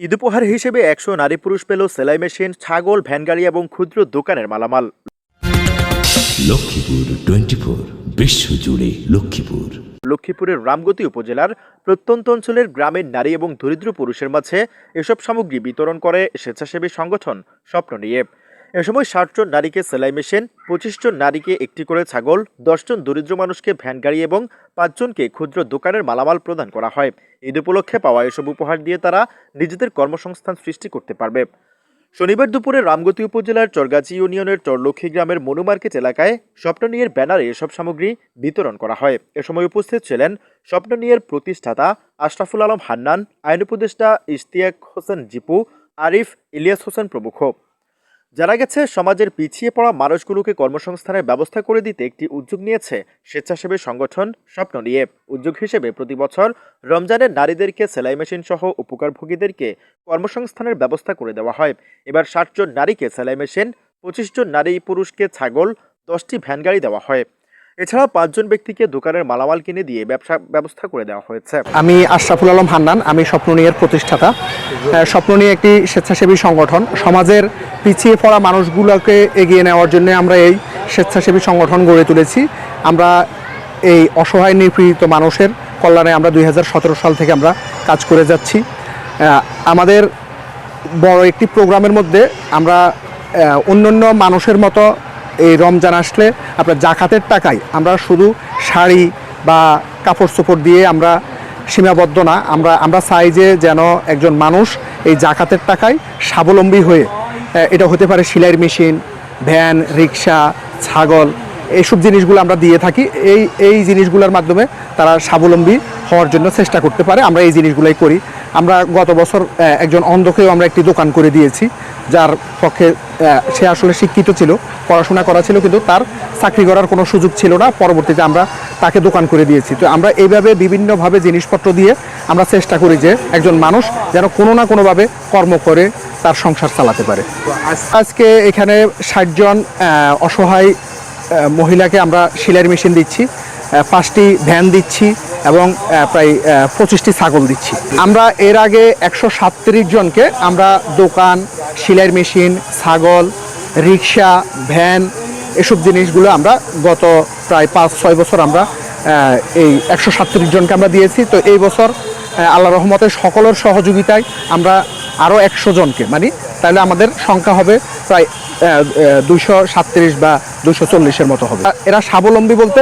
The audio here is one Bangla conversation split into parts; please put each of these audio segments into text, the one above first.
ঈদ উপহার হিসেবে একশো নারী পুরুষ পেল সেলাই মেশিন ছাগল ভ্যানগাড়ি এবং ক্ষুদ্র দোকানের মালামাল। লক্ষ্মীপুর টোয়েন্টি ফোর বিশ্বজুড়ে লক্ষ্মীপুর। লক্ষ্মীপুরের রামগতি উপজেলার প্রত্যন্ত অঞ্চলের গ্রামের নারী এবং দরিদ্র পুরুষের মাঝে এসব সামগ্রী বিতরণ করে স্বেচ্ছাসেবী সংগঠন স্বপ্ন নিয়ে। এ সময় ষাট জন নারীকে সেলাই মেশিন পঁচিশ জন নারীকে একটি করে ছাগল, দশজন দরিদ্র মানুষকে ভ্যান গাড়ি এবং পাঁচজনকে ক্ষুদ্র দোকানের মালামাল প্রদান করা হয়। ঈদ উপলক্ষে পাওয়া এসব উপহার দিয়ে তারা নিজেদের কর্মসংস্থান সৃষ্টি করতে পারবে। শনিবার দুপুরে রামগতি উপজেলার চরগাছি ইউনিয়নের চরলক্ষ্মী গ্রামের মনু মার্কেট এলাকায় স্বপ্ননিয়ের ব্যানারে এসব সামগ্রী বিতরণ করা হয়। এ সময় উপস্থিত ছিলেন স্বপ্ননিয়ের প্রতিষ্ঠাতা আশরাফুল আলম হান্নান, আইন উপদেষ্টা ইশতিয়াক হোসেন জিপু, আরিফ ইলিয়াস হোসেন প্রমুখ। জানা গেছে, সমাজের পিছিয়ে পড়া মানুষগুলোকে কর্মসংস্থানের ব্যবস্থা করে দিতে একটি উদ্যোগ নিয়েছে স্বেচ্ছাসেবী সংগঠন স্বপ্ন নিয়ে উদ্যোগ হিসেবে প্রতি বছর রমজানের নারীদেরকে সেলাই মেশিন সহ উপকারভোগীদেরকে কর্মসংস্থানের ব্যবস্থা করে দেওয়া হয়। এবার ষাটজন নারীকে সেলাই মেশিন, পঁচিশ জন নারী পুরুষকে ছাগল, দশটি ভ্যান গাড়ি দেওয়া হয়। এছাড়া পাঁচজন ব্যক্তিকে দোকানের মালামাল কিনে দিয়ে ব্যবসা ব্যবস্থা করে দেওয়া হয়েছে। আমি আশরাফুল আলম হান্নান আমি স্বপ্ননিয়ের প্রতিষ্ঠাতা। আহ, স্বপ্ননিয়ে একটি স্বেচ্ছাসেবী সংগঠন। সমাজের পিছিয়ে পড়া মানুষগুলোকে এগিয়ে নেওয়ার জন্য আমরা এই স্বেচ্ছাসেবী সংগঠন গড়ে তুলেছি। আমরা এই অসহায় নিপীড়িত মানুষের কল্যাণে আমরা দুই হাজার সতেরো সাল থেকে আমরা কাজ করে যাচ্ছি। আমাদের বড় একটি প্রোগ্রামের মধ্যে আমরা অন্যান্য মানুষের মতো এই রমজান আসলে আপনার জাকাতের টাকায় আমরা শুধু শাড়ি বা কাপড় চোপড় দিয়ে আমরা সীমাবদ্ধ না, আমরা আমরা চাই যে যেন একজন মানুষ এই জাকাতের টাকায় স্বাবলম্বী হয়ে এটা হতে পারে সেলাইয়ের মেশিন, ভ্যান, রিক্সা, ছাগল, এইসব জিনিসগুলো আমরা দিয়ে থাকি। এই এই জিনিসগুলোর মাধ্যমে তারা স্বাবলম্বী হওয়ার জন্য চেষ্টা করতে পারে। আমরা এই জিনিসগুলোই করি। আমরা গত বছর একজন অন্ধকেও আমরা একটি দোকান করে দিয়েছি, যার পক্ষে সে আসলে শিক্ষিত ছিল, পড়াশোনা করা ছিল, কিন্তু তার চাকরি করার কোনো সুযোগ ছিল না। পরবর্তীতে আমরা তাকে দোকান করে দিয়েছি। তো আমরা এইভাবে বিভিন্নভাবে জিনিসপত্র দিয়ে আমরা চেষ্টা করি যে একজন মানুষ যেন কোনো না কোনোভাবে কর্ম করে, তার সংসার চালাতে পারে। আজকে এখানে ষাটজন অসহায় মহিলাকে আমরা সেলাইয়ের মেশিন দিচ্ছি পাঁচটি ভ্যান দিচ্ছি এবং প্রায় পঁচিশটি ছাগল দিচ্ছি। আমরা এর আগে একশো সাতত্রিশ জনকে আমরা দোকান, সেলাইয়ের মেশিন, ছাগল, রিক্সা, ভ্যান এসব জিনিসগুলো আমরা গত প্রায় পাঁচ, ছয় বছর আমরা এই একশো সাতত্রিশ জনকে আমরা দিয়েছি। তো এই বছর আল্লাহ রহমতের সকলের সহযোগিতায় আমরা আরও একশো জনকে মানে তাহলে আমাদের সংখ্যা হবে প্রায় দুইশো সাতত্রিশ বা দুশো চল্লিশের মতো হবে। এরা স্বাবলম্বী বলতে,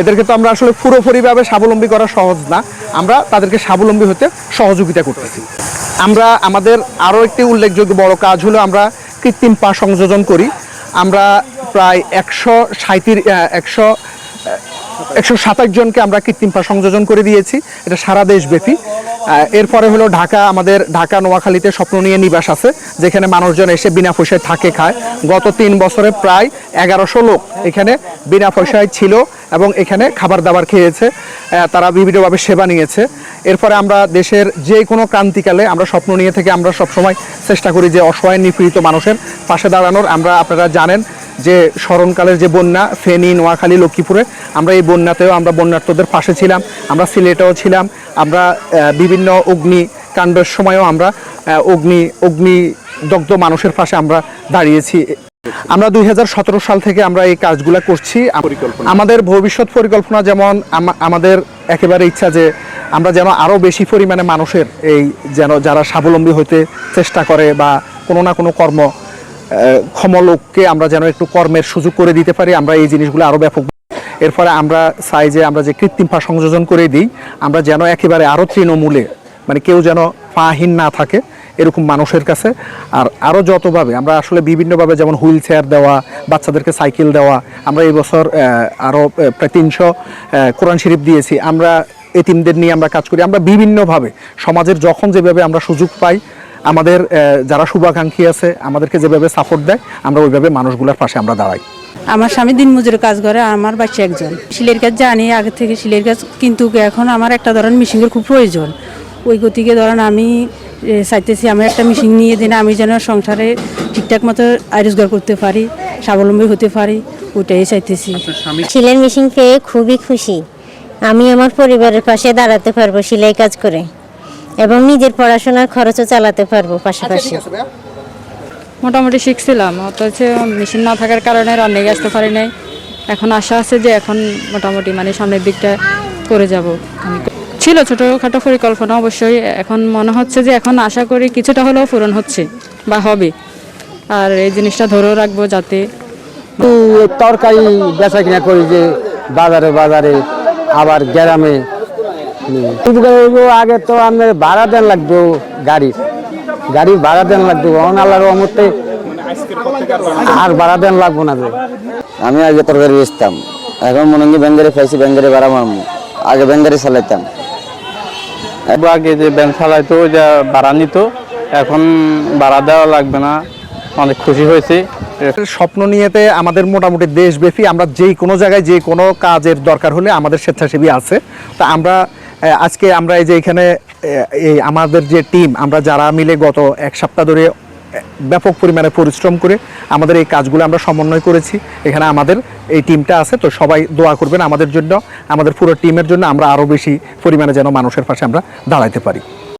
এদেরকে তো আমরা আসলে পুরোপুরিভাবে স্বাবলম্বী করা সহজ না। আমরা তাদেরকে স্বাবলম্বী হতে সহযোগিতা করতেছি। আমরা, আমাদের আরও একটি উল্লেখযোগ্য বড় কাজ হলো আমরা কৃত্রিম পা সংযোজন করি। আমরা প্রায় একশো সাঁত্রিশ একশো একশো সাতাশ জনকে আমরা কৃত্রিম পা সংযোজন করে দিয়েছি। এটা সারা দেশব্যাপী। এরপরে হলো ঢাকা, আমাদের ঢাকা, নোয়াখালীতে স্বপ্ন নিয়ে নিবাস আছে, যেখানে মানুষজন এসে বিনা পয়সায় থাকে, খায়। গত তিন বছরে প্রায় এগারোশো লোক এখানে বিনা পয়সায় ছিল এবং এখানে খাবার দাবার খেয়েছে। তারা বিভিন্নভাবে সেবা নিয়েছে। এরপরে আমরা দেশের যে কোনো ক্রান্তিকালে আমরা স্বপ্ন নিয়ে থেকে আমরা সবসময় চেষ্টা করি যে অসহায় নিপীড়িত মানুষের পাশে দাঁড়ানোর। আমরা আপনারা জানেন যে স্মরণকালের যে বন্যা ফেনী নোয়াখালী লক্ষ্মীপুরে আমরা এই বন্যাতেও আমরা বন্যার্থদের পাশে ছিলাম আমরা সিলেটেও ছিলাম আমরা বিভিন্ন অগ্নি কাণ্ডের সময়ও আমরা অগ্নি অগ্নিদগ্ধ মানুষের পাশে আমরা দাঁড়িয়েছি। আমরা দুই হাজার সতেরো সাল থেকে আমরা এই কাজগুলো করছি। আমাদের ভবিষ্যৎ পরিকল্পনা যেমন আমাদের একেবারে ইচ্ছা যে আমরা যেন আরও বেশি পরিমাণে মানুষের এই যেন যারা স্বাবলম্বী হতে চেষ্টা করে বা কোনো না কোনো কর্ম আহ, ক্ষম লোককে আমরা যেন একটু কর্মের সুযোগ করে দিতে পারি আমরা এই জিনিসগুলো আরও ব্যাপক এরপরে আমরা চাই যে আমরা যে কৃত্রিম পা সংযোজন করে দিই আমরা যেন একেবারে আরও তৃণমূলে মানে কেউ যেন পাহীন না থাকে এরকম মানুষের কাছে। আর আরও যতভাবে আমরা আসলে বিভিন্নভাবে যেমন হুইল চেয়ার দেওয়া বাচ্চাদেরকে সাইকেল দেওয়া আমরা এই বছর আরও প্রায় তিনশো কোরআন শরীফ দিয়েছি। আমরা এতিমদের নিয়ে আমরা কাজ করি। আমরা বিভিন্নভাবে সমাজের যখন যেভাবে আমরা সুযোগ পাই আমাদের যারা শুভাকাঙ্ক্ষী আছে আমাদেরকে যেভাবে সাপোর্ট দেয় আমরা ওইভাবে মানুষগুলোর পাশে আমরা দাঁড়াই। আমার স্বামী দিন মজুরি কাজ করে আর আমার বাচ্চা একজন। সিলের কাজ জানি আগে থেকে সিলের কাজ কিন্তু এখন আমার একটা ধরেন মেশিনের খুব প্রয়োজন। ওই গতিকে ধরেন আমি চাইতেছি আমার একটা মেশিন নিয়ে দিন আমি যেন সংসারে ঠিকঠাক মতো আয় রোজগার করতে পারি স্বাবলম্বী হতে পারি ওইটাই চাইতেছি। সেলাই মেশিন পেয়ে খুবই খুশি। আমি আমার পরিবারের পাশে দাঁড়াতে পারব সেলাই কাজ করে। এবং নিজের পড়াশোনার খরচও চালাতে পারব আচ্ছা, পাশাপাশি মোটামুটি শিখছিলাম অথচ মেশিন না থাকার কারণে রান্নায় আসতে পারি নাই। এখন আশা আছে যে এখন মোটামুটি মানে সামনের দিকটা করে যাব। আমি ছিল ছোটোখাটো পরিকল্পনা অবশ্যই এখন মনে হচ্ছে যে এখন আশা করি কিছুটা হলেও পূরণ হচ্ছে বা হবে। আর এই জিনিসটা ধরেও রাখব যাতে তরকারি বেচা কিনা করি যে বাজারে বাজারে আবার গ্রামে আগে তো আপনার ভাড়া দেন লাগবে গাড়ির গাড়ির ভাড়া দেন লাগতো অন আল্লাহর আর ভাড়া দেন লাগবো না আমি আগে তরকারি বেচতাম। এখন মনে হয় ব্যাঙ্গারে পাইছি ব্যাঙ্গারে ভাড়া মারমু। আগে ব্যাঙ্গারে চালাইতাম। আগে যে ব্যাংক চালাইতো যা ভাড়া নিত। এখন ভাড়া দেওয়া লাগবে না। অনেক খুশি হয়েছে। স্বপ্ন নিয়েতে আমাদের মোটামুটি দেশব্যাপী, আমরা যেই কোনো জায়গায় যে কোনো কাজের দরকার হলে আমাদের স্বেচ্ছাসেবী আছে। তা আমরা আজকে আমরা এই যে এখানে এই আমাদের যে টিম, আমরা যারা মিলে গত এক সপ্তাহ ধরে ব্যাপক পরিমাণে পরিশ্রম করে আমাদের এই কাজগুলো আমরা সমন্বয় করেছি। এখানে আমাদের এই টিমটা আছে, তো সবাই দোয়া করবেন আমাদের জন্য, আমাদের পুরো টিমের জন্য আমরা আরও বেশি পরিমাণে যেন মানুষের পাশে আমরা দাঁড়াইতে পারি।